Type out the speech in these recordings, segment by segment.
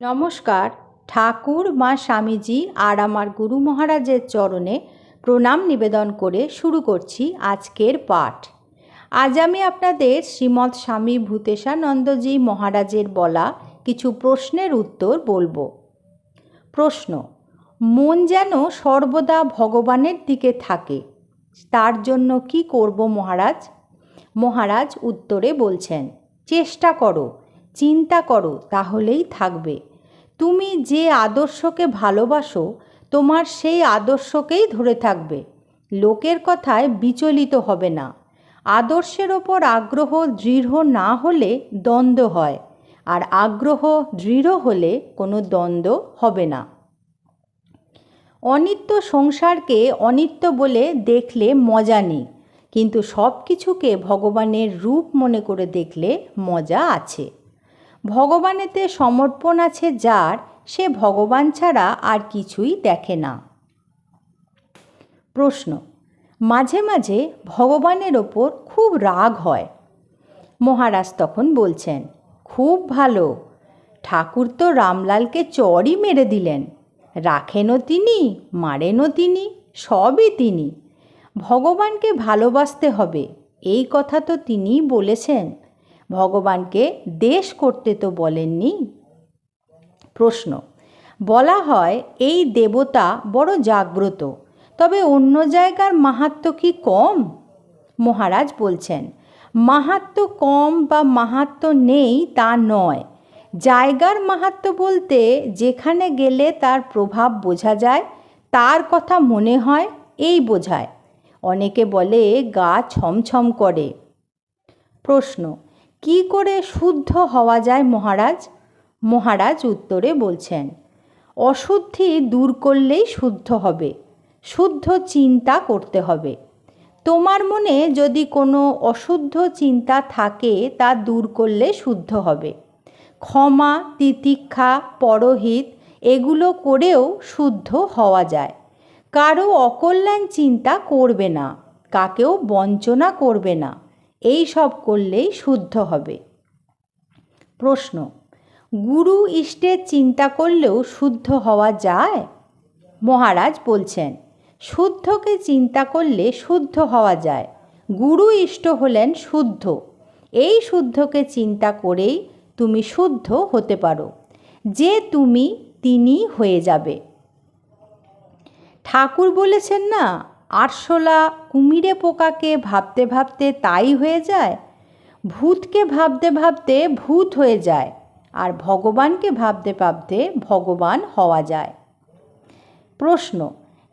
নমস্কার। ঠাকুর, মা স্বামীজি আর আমার গুরু মহারাজের চরণে প্রণাম নিবেদন করে শুরু করছি আজকের পাঠ। আজ আমি আপনাদের শ্রীমৎ স্বামী ভূতেশানন্দজি মহারাজের বলা কিছু প্রশ্নের উত্তর বলব। প্রশ্ন, মন যেন সর্বদা ভগবানের দিকে থাকে, তার জন্য কি করব মহারাজ? মহারাজ উত্তরে বলছেন, চেষ্টা করো, চিন্তা করো, তাহলেই থাকবে। তুমি যে আদর্শকে ভালোবাসো, তোমার সেই আদর্শকেই ধরে থাকবে। লোকের কথায় বিচলিত হবে না। আদর্শের ওপর আগ্রহ দৃঢ় না হলে দ্বন্দ্ব হয়, আর আগ্রহ দৃঢ় হলে কোনো দ্বন্দ্ব হবে না। অনিত্য সংসারকে অনিত্য বলে দেখলে মজা নেই, কিন্তু সব কিছুকে ভগবানের রূপ মনে করে দেখলে মজা আছে। ভগবানেতে সমর্পণ আছে যার, সে ভগবান ছাড়া আর কিছুই দেখে না। প্রশ্ন, মাঝে মাঝে ভগবানের ওপর খুব রাগ হয়। মহারাজ তখন বলছেন, খুব ভালো। ঠাকুর তো রামলালকে চরই মেরে দিলেন। রাখেনও তিনি, মারেনও তিনি, সবই তিনি। ভগবানকে ভালোবাসতে হবে। এই কথা তো তিনিই বলেছেন। ভগবানকে দেশ করতে তো বলেননি? প্রশ্ন, বলা হয় এই দেবতা বড় জাগ্রত, তবে অন্য জায়গার মাহাত্ম কি কম? মহারাজ বলছেন, মাহাত্ম কম বা মাহাত্ম নেই তা নয়। জায়গার মাহাত্ম বলতে যেখানে গেলে তার প্রভাব বোঝা যায়, তার কথা মনে হয়, এই বোঝায়। অনেকে বলে গা ছমছম করে। প্রশ্ন কি করে শুদ্ধ হওয়া যায় মহারাজ? মহারাজ উত্তরে বলছেন, অশুদ্ধি দূর করলেই শুদ্ধ হবে, শুদ্ধ চিন্তা করতে হবে। তোমার মনে যদি কোনো অশুদ্ধ চিন্তা থাকে, তা দূর করলে শুদ্ধ হবে। ক্ষমা, তিতিক্ষা, পরহিত, এগুলো করেও শুদ্ধ হওয়া যায়। কারও অকল্যাণ চিন্তা করবে না, কাকেও বঞ্চনা করবে না। এই সব করলেই শুদ্ধ হবে। প্রশ্ন, গুরু ইষ্টের চিন্তা করলেও শুদ্ধ হওয়া যায়? মহারাজ বলছেন, শুদ্ধকে চিন্তা করলে শুদ্ধ হওয়া যায়। গুরু ইষ্ট হলেন শুদ্ধ। এই শুদ্ধকে চিন্তা করেই তুমি শুদ্ধ হতে পারো। যে তুমি তিনি হয়ে যাবে। ঠাকুর বলেছেন না আরশোলা কুমিরে পোকাকে ভাবতে ভাবতে তাই হয়ে যায়? ভূতকে ভাবতে ভাবতে ভূত হয়ে যায়, আর ভগবানকে ভাবতে ভাবতে ভগবান হওয়া যায়। প্রশ্ন,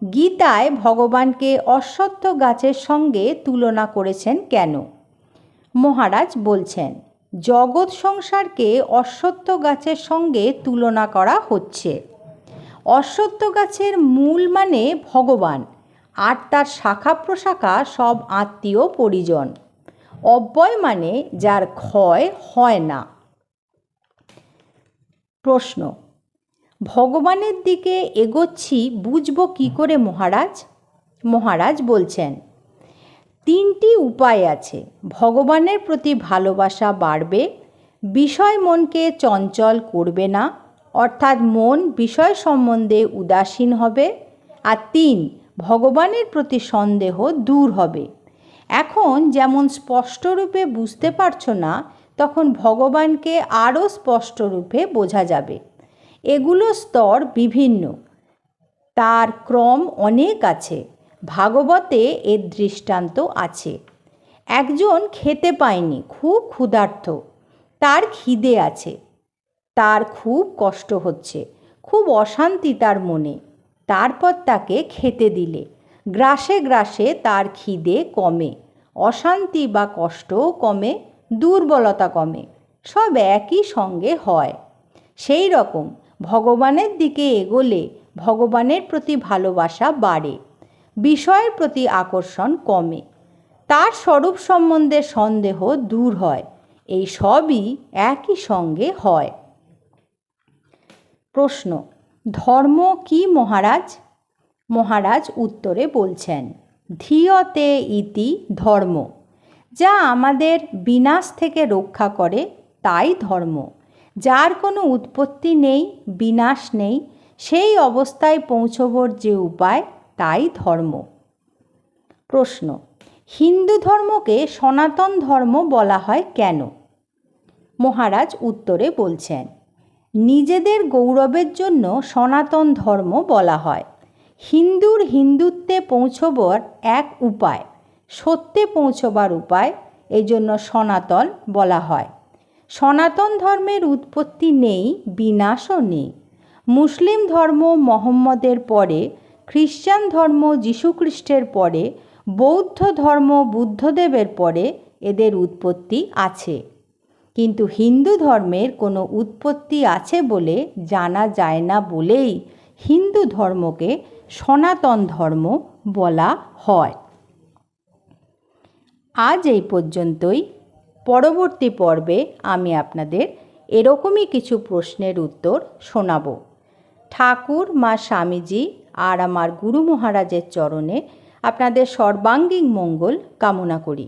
গীতায় ভগবানকে অশ্বত্থ গাছের সঙ্গে তুলনা করেছেন কেন? মহারাজ বলছেন, জগৎ সংসারকে অশ্বত্থ গাছের সঙ্গে তুলনা করা হচ্ছে। অশ্বত্থ গাছের মূল মানে ভগবান আর তার শাখা প্রশাখা সব আত্মীয় পরিজন। অব্যয় মানে যার ক্ষয় হয় না। প্রশ্ন, ভগবানের দিকে এগোচ্ছি বুঝব কি করে মহারাজ? মহারাজ বলছেন, তিনটি উপায় আছে। ভগবানের প্রতি ভালোবাসা বাড়বে, বিষয় মনকে চঞ্চল করবে না, অর্থাৎ মন বিষয় সম্বন্ধে উদাসীন হবে। আর তিন ভগবানের প্রতি সন্দেহ দূর হবে। এখন যেমন স্পষ্টরূপে বুঝতে পারছ না, তখন ভগবানকে আরও স্পষ্টরূপে বোঝা যাবে। এগুলো স্তর বিভিন্ন। তার ক্রম অনেক আছে। ভাগবতে এর দৃষ্টান্ত আছে। একজন খেতে পায়নি, খুব ক্ষুধার্ত। তার খিদে আছে। তার খুব কষ্ট হচ্ছে। খুব অশান্তি তার মনে। তারপর তাকে খেতে দিলে। গ্রাসে গ্রাসে তার খিদে কমে, অশান্তি বা কষ্টও কমে, দুর্বলতা কমে, সব একই সঙ্গে হয়। সেই রকম ভগবানের দিকে এগোলে ভগবানের প্রতি ভালোবাসা বাড়ে, বিষয়ের প্রতি আকর্ষণ কমে, তার স্বরূপ সম্বন্ধে সন্দেহ দূর হয়, এই সবই একই সঙ্গে হয়। প্রশ্ন ধর্ম কি মহারাজ? মহারাজ উত্তরে বলছেন, ধীয়তে ইতি ধর্ম। যা আমাদের বিনাশ থেকে রক্ষা করে, তাই ধর্ম। যার কোনো উৎপত্তি নেই, বিনাশ নেই, সেই অবস্থায় পৌঁছবর যে উপায়, তাই ধর্ম। প্রশ্ন, হিন্দু ধর্মকে সনাতন ধর্ম বলা হয় কেন? মহারাজ উত্তরে বলছেন নিজেদের গৌরবের জন্য সনাতন ধর্ম বলা হয়। হিন্দুর হিন্দুত্বে পৌঁছবার এক উপায়, সত্যে পৌঁছবার উপায় এই জন্য সনাতন বলা হয়। সনাতন ধর্মের উৎপত্তি নেই, বিনাশও নেই। মুসলিম ধর্ম মোহাম্মদের পরে খ্রিস্টান ধর্ম যীশুখ্রিস্টের পরে, বৌদ্ধ ধর্ম বুদ্ধদেবের পরে এদের উৎপত্তি আছে। কিন্তু হিন্দু ধর্মের কোনো উৎপত্তি আছে বলে জানা যায় না বলেই হিন্দু ধর্মকে সনাতন ধর্ম বলা হয়। আজ এই পর্যন্তই। পরবর্তী পর্বে আমি আপনাদের এরকমই কিছু প্রশ্নের উত্তর শোনাব। ঠাকুর, মা স্বামীজি আর আমার গুরু মহারাজের চরণে আপনাদের সর্বাঙ্গীন মঙ্গল কামনা করি।